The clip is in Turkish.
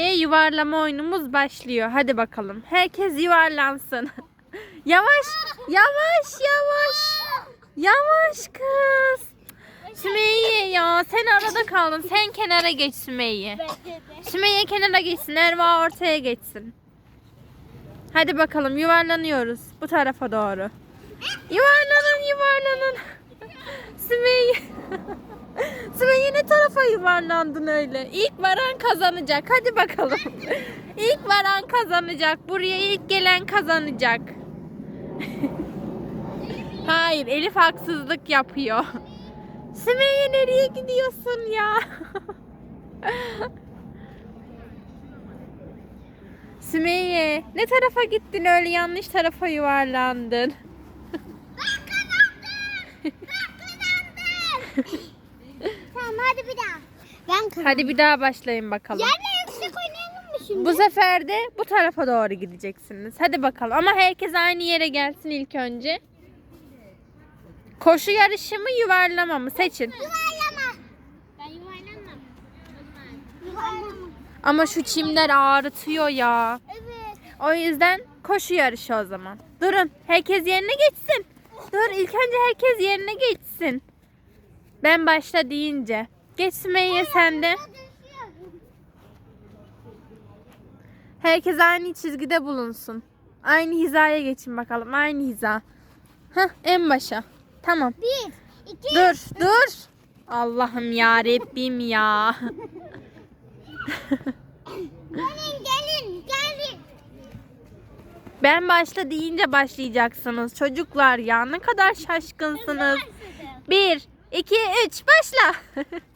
Şimdi yuvarlama oyunumuz başlıyor. Hadi bakalım. Herkes yuvarlansın. yavaş, yavaş, yavaş. Yavaş kız. Sümeyye ya sen arada kaldın. Sen kenara geç Sümeyye. Sümeyye kenara geçsin. Erva ortaya geçsin. Hadi bakalım yuvarlanıyoruz. Bu tarafa doğru. Yuvarlanın yuvarlanın. Sümeyye. Sümeyye ne tarafa yuvarlandın öyle? İlk varan kazanacak. Hadi bakalım. İlk varan kazanacak. Buraya ilk gelen kazanacak. Hayır Elif haksızlık yapıyor. Sümeyye nereye gidiyorsun ya? Sümeyye ne tarafa gittin öyle yanlış tarafa yuvarlandın. Tamam hadi bir daha. Ben kazandım. Hadi bir daha başlayın bakalım. Yerle yüksek oynayalım mı şimdi? Bu sefer de bu tarafa doğru gideceksiniz. Hadi bakalım ama herkes aynı yere gelsin ilk önce. Koşu yarışı mı yuvarlama mı seçin. Yuvarlama. Ben yuvarlamam. Yuvarlama. Ama şu çimler ağrıtıyor ya. Evet. O yüzden koşu yarışı o zaman. Durun herkes yerine geçsin. Dur ilk önce herkes yerine geçsin. Ben başla deyince. Geç Sümeyye sen de. Herkes aynı çizgide bulunsun. Aynı hizaya geçin bakalım. Aynı hiza. Hah en başa. Tamam. Bir, iki, Dur dur. Allah'ım ya Rabbim ya. gelin gelin gelin. Ben başla deyince başlayacaksınız. Çocuklar ya ne kadar şaşkınsınız. Bir, iki, üç başla.